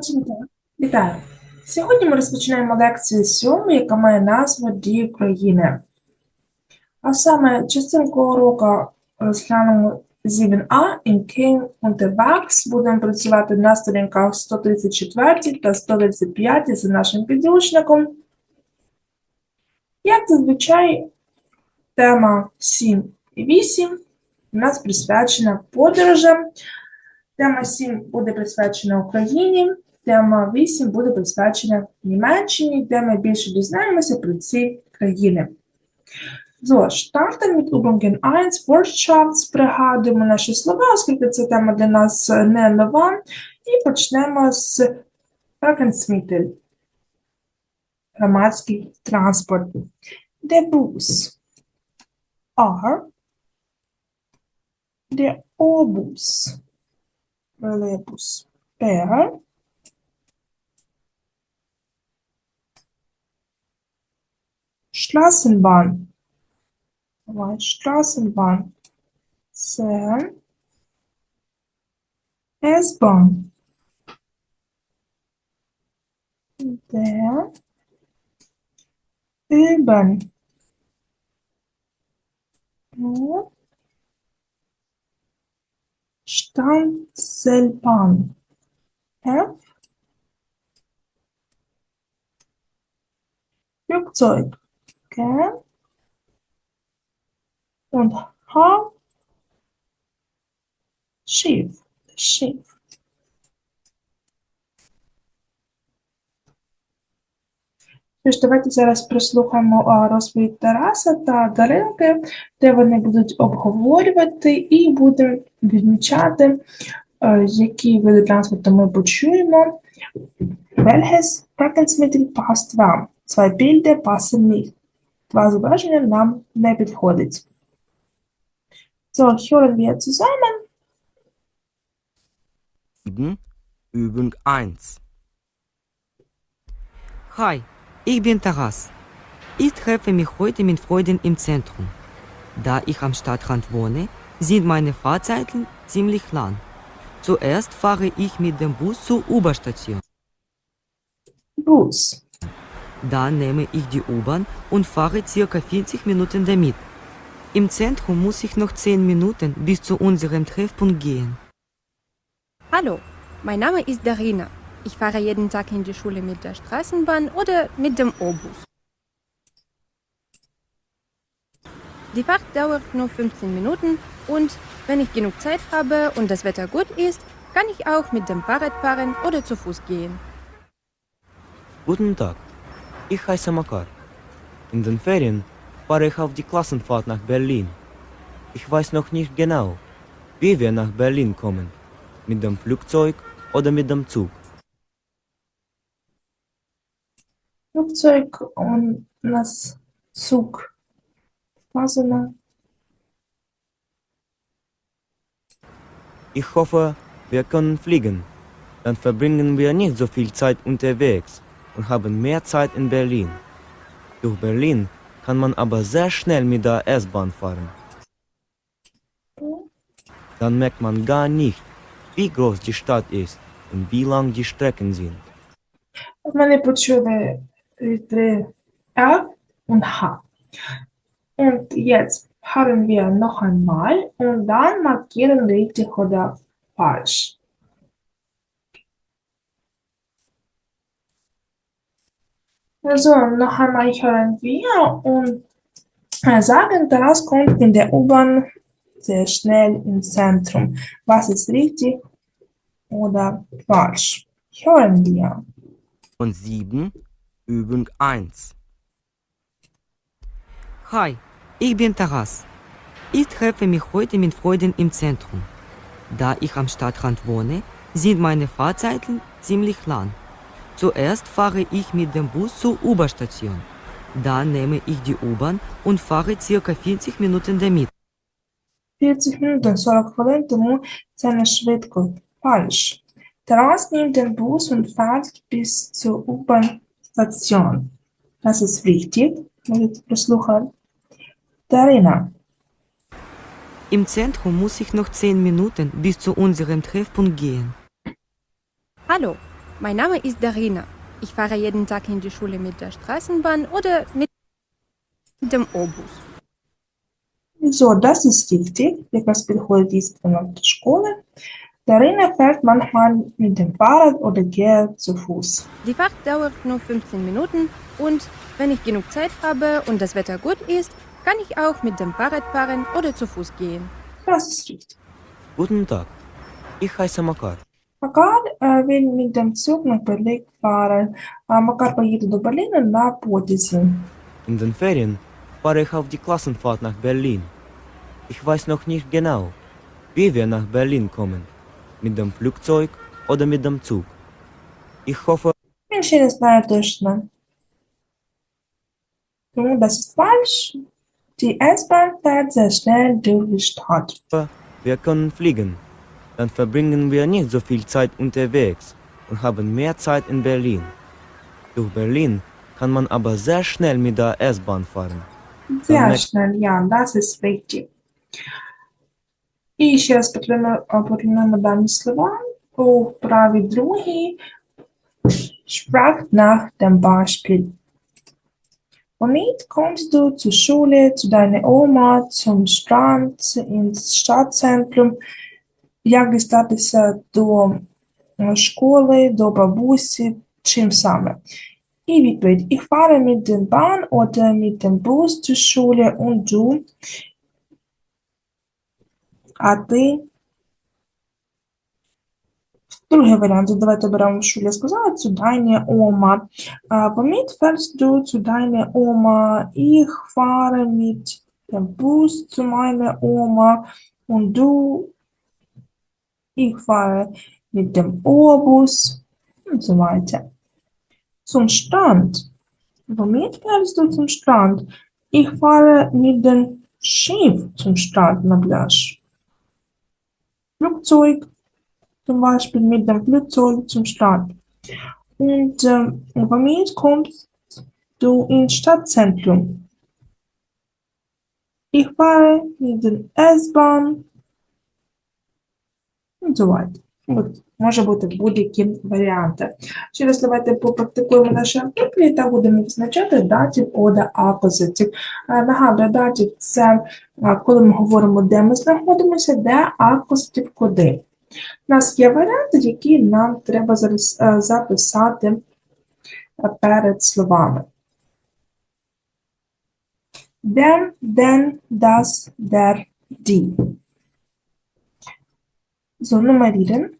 Почнемо. Вітаю! Сьогодні ми розпочинаємо лекцію сьому, яка має назву Дії країни. А саме частинку уроку розглянемо Зібен А, Inking Unterwegs. Будемо працювати на сторінках 134 та 135 за нашим підручником. Як зазвичай, тема 7 і 8 у нас присвячена подорожам. Тема 7 буде присвячена Україні, тема 8 буде присвячена Німеччині, де ми більше дізнаємося про ці країни. So, starten mit Übungen 1, Wortschatz, пригадуємо наші слова, оскільки ця тема для нас не нова, і почнемо з Verkehrsmittel, громадський транспорт. Der Bus, R, der Obus, Тролейбус Р. Straßenbahn. Straßenbahn. Sehr. S-Bahn. Der Üben. Standselbahn. F. Flugzeug. Okay. Und H. Schiff. Schiff. Тож, давайте зараз прослухаємо розповідь Тараса та Даринки, де вони будуть обговорювати і будемо відмічати, які види транспорту ми почуємо. Welches Verkehrsmittel passt вам? Zwei Bilder passen nicht. war sogar schon im Namen Mabel Horlitz. So, hören wir zusammen. Übung 1 Hi, ich bin Taras. Ich treffe mich heute mit Freunden im Zentrum. Da ich am Stadtrand wohne, sind meine Fahrzeiten ziemlich lang. Zuerst fahre ich mit dem Bus zur Oberstation. Bus. Dann nehme ich die U-Bahn und fahre circa 40 Minuten damit. Im Zentrum muss ich noch 10 Minuten bis zu unserem Treffpunkt gehen. Hallo, mein Name ist Darina. Ich fahre jeden Tag in die Schule mit der Straßenbahn oder mit dem O-Bus. Die Fahrt dauert nur 15 Minuten und wenn ich genug Zeit habe und das Wetter gut ist, kann ich auch mit dem Fahrrad fahren oder zu Fuß gehen. Guten Tag, ich heiße Makar. In den Ferien fahre ich auf die Klassenfahrt nach Berlin. Ich weiß noch nicht genau, wie wir nach Berlin kommen. Mit dem Flugzeug oder mit dem Zug. Flugzeug und das Zug. Also, ne? Ich hoffe, wir können fliegen. Dann verbringen wir nicht so viel Zeit unterwegs und haben mehr Zeit in Berlin. Durch Berlin kann man aber sehr schnell mit der S-Bahn fahren. Dann merkt man gar nicht, wie groß die Stadt ist und wie lang die Strecken sind. Мене почули Литри F und H. Und jetzt haben wir noch einmal und dann markieren richtig oder falsch. Also, noch einmal hören wir und äh, sagen, Taras kommt in der U-Bahn sehr schnell ins Zentrum. Was ist richtig oder falsch? Hören wir. Und 7. Übung 1. Hi, ich bin Taras. Ich treffe mich heute mit Freunden im Zentrum. Da ich am Stadtrand wohne, sind meine Fahrzeiten ziemlich lang. Zuerst fahre ich mit dem Bus zur U-Bahn-Station. Dann nehme ich die U-Bahn und fahre circa 40 Minuten damit. 40 Minuten, 40 Minuten seine Schwedko. Falsch. Daraus nimmt den Bus und fahrt bis zur U-Bahn-Station. Das ist wichtig. Halt Darina. Im Zentrum muss ich noch 10 Minuten bis zu unserem Treffpunkt gehen. Hallo, mein Name ist Darina. Ich fahre jeden Tag in die Schule mit der Straßenbahn oder mit dem Obus. So, das ist richtig. Etwas wiederholt ist in der Schule. Darina fährt manchmal mit dem Fahrrad oder geht zu Fuß. Die Fahrt dauert nur 15 Minuten und wenn ich genug Zeit habe und das Wetter gut ist, kann ich auch mit dem Fahrrad fahren oder zu Fuß gehen. Das ist richtig. Guten Tag. Ich heiße Makar. Макар е, він mit dem Zug nach Berlin fahren. А Макар поїде до Берліна на потязі. In den Ferien fahre ich auf die Klassenfahrt nach Berlin. Ich weiß noch nicht genau, wie wir nach Berlin kommen. Mit dem Flugzeug oder mit dem Zug. Ich hoffe, Він ще не знає точно. Тому das ist falsch. Die S-Bahn fährt sehr schnell durch die Stadt. wir können fliegen. Dann verbringen wir nicht so viel Zeit unterwegs und haben mehr Zeit in Berlin. Durch Berlin kann man aber sehr schnell mit der S-Bahn fahren. Sehr Dann- schnell, ja, das ist richtig. І ще раз потрібно потрібно дані слова у вправі другій. Sprach nach dem Beispiel. Womit kommst du zur Schule, zu deiner Oma, zum Strand, ins Stadtzentrum? Як дістатися до е, школи, до бабусі, чим саме? І відповідь. Ich fahre mit dem Bahn oder mit dem Bus zur Schule und du? А ти? Другий варіант. Давайте беремо, що я сказала, zu deine Oma. А, Womit fährst du zu deiner Oma? Ich fahre mit dem Bus zu meiner Oma und du? Ich fahre mit dem Obus und so weiter. Zum Strand. Womit fährst du zum Strand? Ich fahre mit dem Schiff zum Strand, на пляж. Flugzeug, zum Beispiel mit dem Flugzeug zum Strand. Und ähm, womit kommst du ins Stadtzentrum? Ich fahre mit der S-Bahn weiter. От, може бути будь-які варіанти. Ще раз давайте попрактикуємо наші артиклі та будемо визначати датів ода апозитів. Е, Нагадую, датів це е, коли ми говоримо, де ми знаходимося, де апозитів куди. У нас є варіанти, які нам треба е, записати перед словами. Dem, den, das, der, die. So, nummerieren.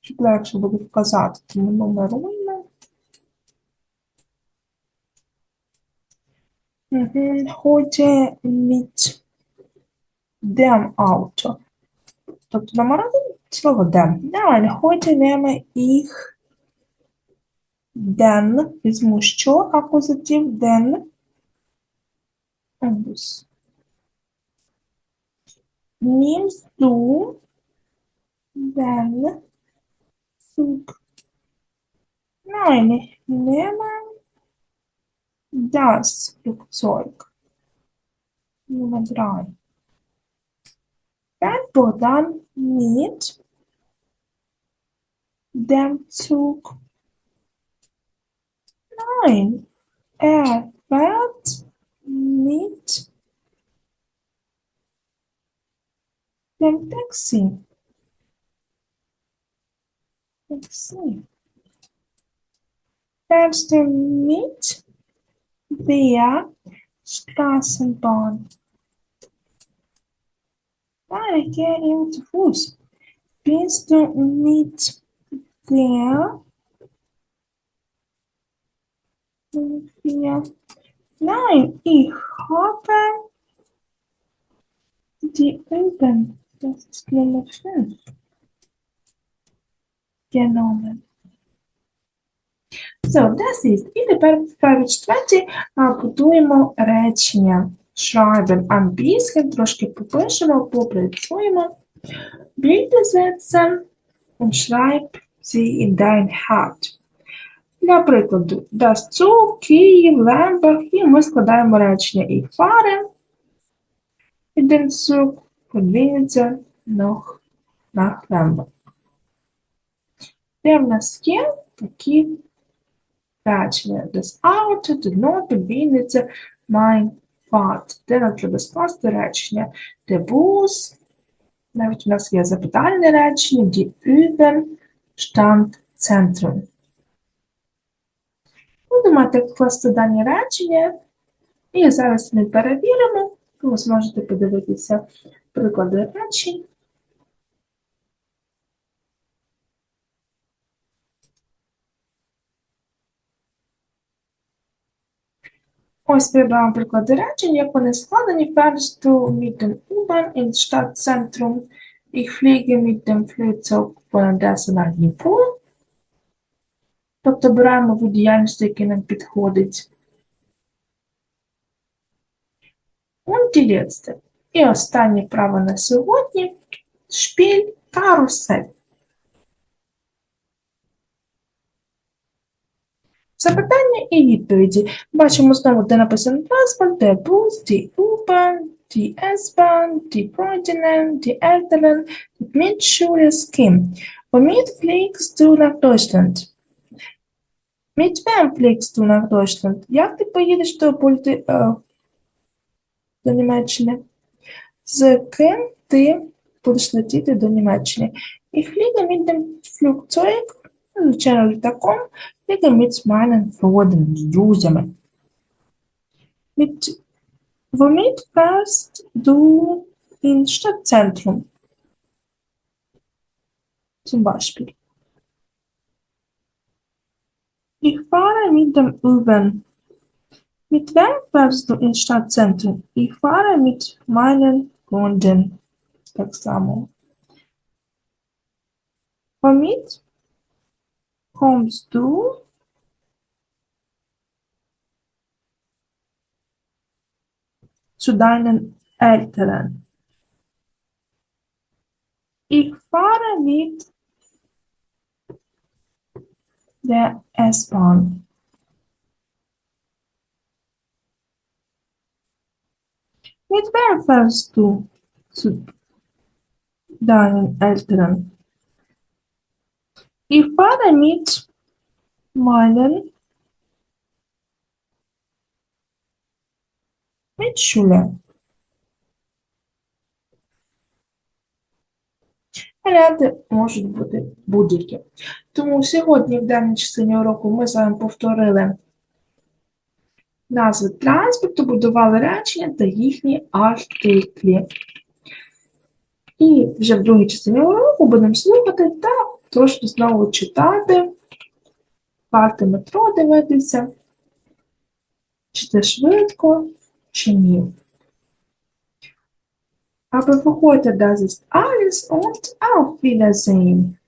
Щоб легше буде вказати, тому нумеруємо. Mhm. Heute mit dem Auto. Тобто номер один слово dem. Далі, heute nehme ich den. Візьму що, акузатив den. Bus. Nimmst du den Zug? Nein, ich nehme das Flugzeug. Nummer drei. Fährt Bodan mit dem Zug? Nein, er fährt meat Kentucky. taxi. Taxi. see. That's the meat via i get into zu Fuß. Bist du mit der via Nein, ich habe die Üben. Das ist Nummer 5. Genommen. So, das ist. І тепер в правій а, будуємо речення. Schreiben англійським, трошки попишемо, попрацюємо. Bilde Sätze und schreib sie in dein Haupt. Для прикладу, das Київ, Лембах, і ми складаємо речення і фари. Den Zug, подвинется noch nach. Де в нас є такі речення. Das Auto, der Note, Вінниця, mein Vater. Де нам треба скласти речення? Der Bus, навіть у нас є запитальне речення, die Üben, Stand, Zentrum. Будемо класти дані речення, і зараз ми перевіримо, ви зможете подивитися приклади речень. Ось прибираємо приклади речень, як вони складені перш мітен Убан і штат центром і фліги мітен флюцок понадесена Дніпро. Тобто беремо вид діяльності, який нам підходить. Letzte. І останнє право на сьогодні. Шпіль, карусель. Запитання і відповіді. Бачимо знову, де написано транспорт, де бус, die U-Bahn, die S-Bahn, Freundinnen, die Eltern, die Mitschule, з ким. Womit fliegst du nach? Mit wem fliegst du nach Deutschland? Як ти поїдеш до, Польти, е, до Німеччини? З ким ти будеш летіти до Німеччини? Ich fliege mit dem Flugzeug, звичайно, літаком, fliege mit meinen Freunden, з друзями. Mit womit fährst du ins Stadtzentrum? Zum Beispiel. Ich fahre mit dem U-Bahn. Mit wem fährst du ins Stadtzentrum? Ich fahre mit meinen Kunden. Womit kommst du? zu deinen Eltern. Ich fahre mit The s on. It refers to, to Daniel Eltern? If father meets Marlon Mitchell, Варіанти можуть бути будь-які. Тому сьогодні в даній частині уроку ми з вами повторили назви транспорту, будували речення та їхні артиклі. І вже в другій частині уроку будемо слухати та трошки знову читати, карти метро дивитися, чи це швидко, чи ні. Aber für heute das ist alles und auf Wiedersehen.